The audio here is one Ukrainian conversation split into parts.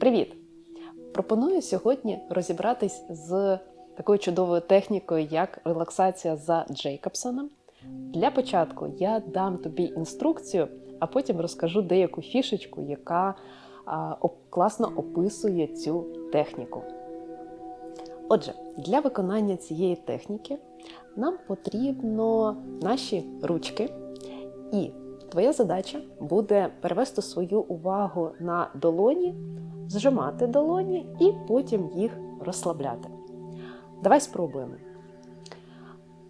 Привіт! Пропоную сьогодні розібратись з такою чудовою технікою, як релаксація за Джейкобсоном. Для початку я дам тобі інструкцію, а потім розкажу деяку фішечку, яка а, класно описує цю техніку. Отже, для виконання цієї техніки нам потрібно наші ручки, і твоя задача буде перевести свою увагу на долоні, зжимати долоні і потім їх розслабляти. Давай спробуємо.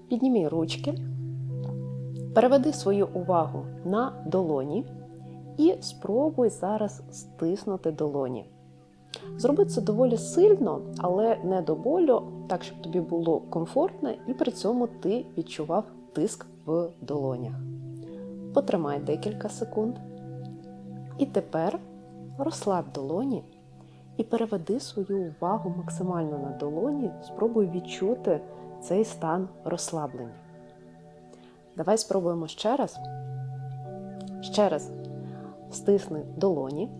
Підніми ручки, переведи свою увагу на долоні і спробуй зараз стиснути долоні. Зроби це доволі сильно, але не до болю, так, щоб тобі було комфортно, і при цьому ти відчував тиск в долонях. Потримай декілька секунд. І тепер розслаб долоні і переведи свою увагу максимально на долоні, спробуй відчути цей стан розслаблення. Давай спробуємо ще раз. Ще раз стисни долоні,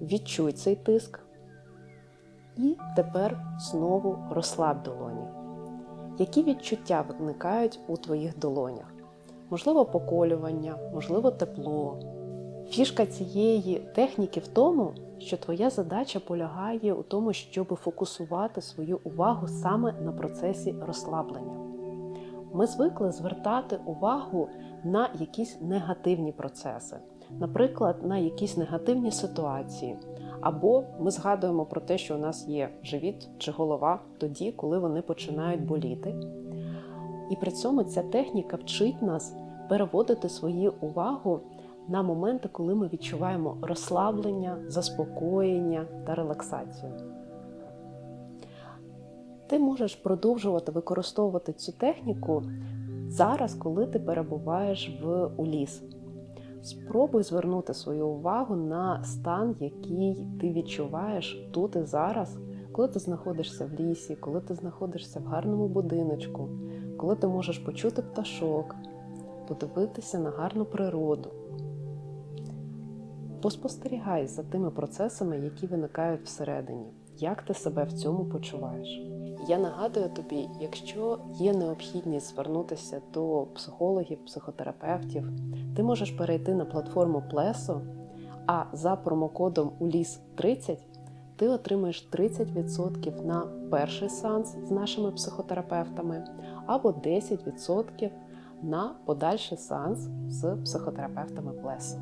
відчуй цей тиск. І тепер знову розслаб долоні. Які відчуття виникають у твоїх долонях? Можливо, поколювання, можливо, тепло. Фішка цієї техніки в тому, що твоя задача полягає у тому, щоб фокусувати свою увагу саме на процесі розслаблення. Ми звикли звертати увагу на якісь негативні процеси, наприклад, на якісь негативні ситуації. Або ми згадуємо про те, що у нас є живіт чи голова тоді, коли вони починають боліти. І при цьому ця техніка вчить нас переводити свою увагу на моменти, коли ми відчуваємо розслаблення, заспокоєння та релаксацію. Ти можеш продовжувати використовувати цю техніку зараз, коли ти перебуваєш в у ліс. Спробуй звернути свою увагу на стан, який ти відчуваєш тут і зараз, коли ти знаходишся в лісі, коли ти знаходишся в гарному будиночку, коли ти можеш почути пташок, подивитися на гарну природу. Поспостерігай за тими процесами, які виникають всередині. Як ти себе в цьому почуваєш? Я нагадую тобі, якщо є необхідність звернутися до психологів, психотерапевтів, ти можеш перейти на платформу Плесо, а за промокодом ULIS30 ти отримаєш 30% на перший сеанс з нашими психотерапевтами або 10% на подальший сеанс з психотерапевтами Плесо.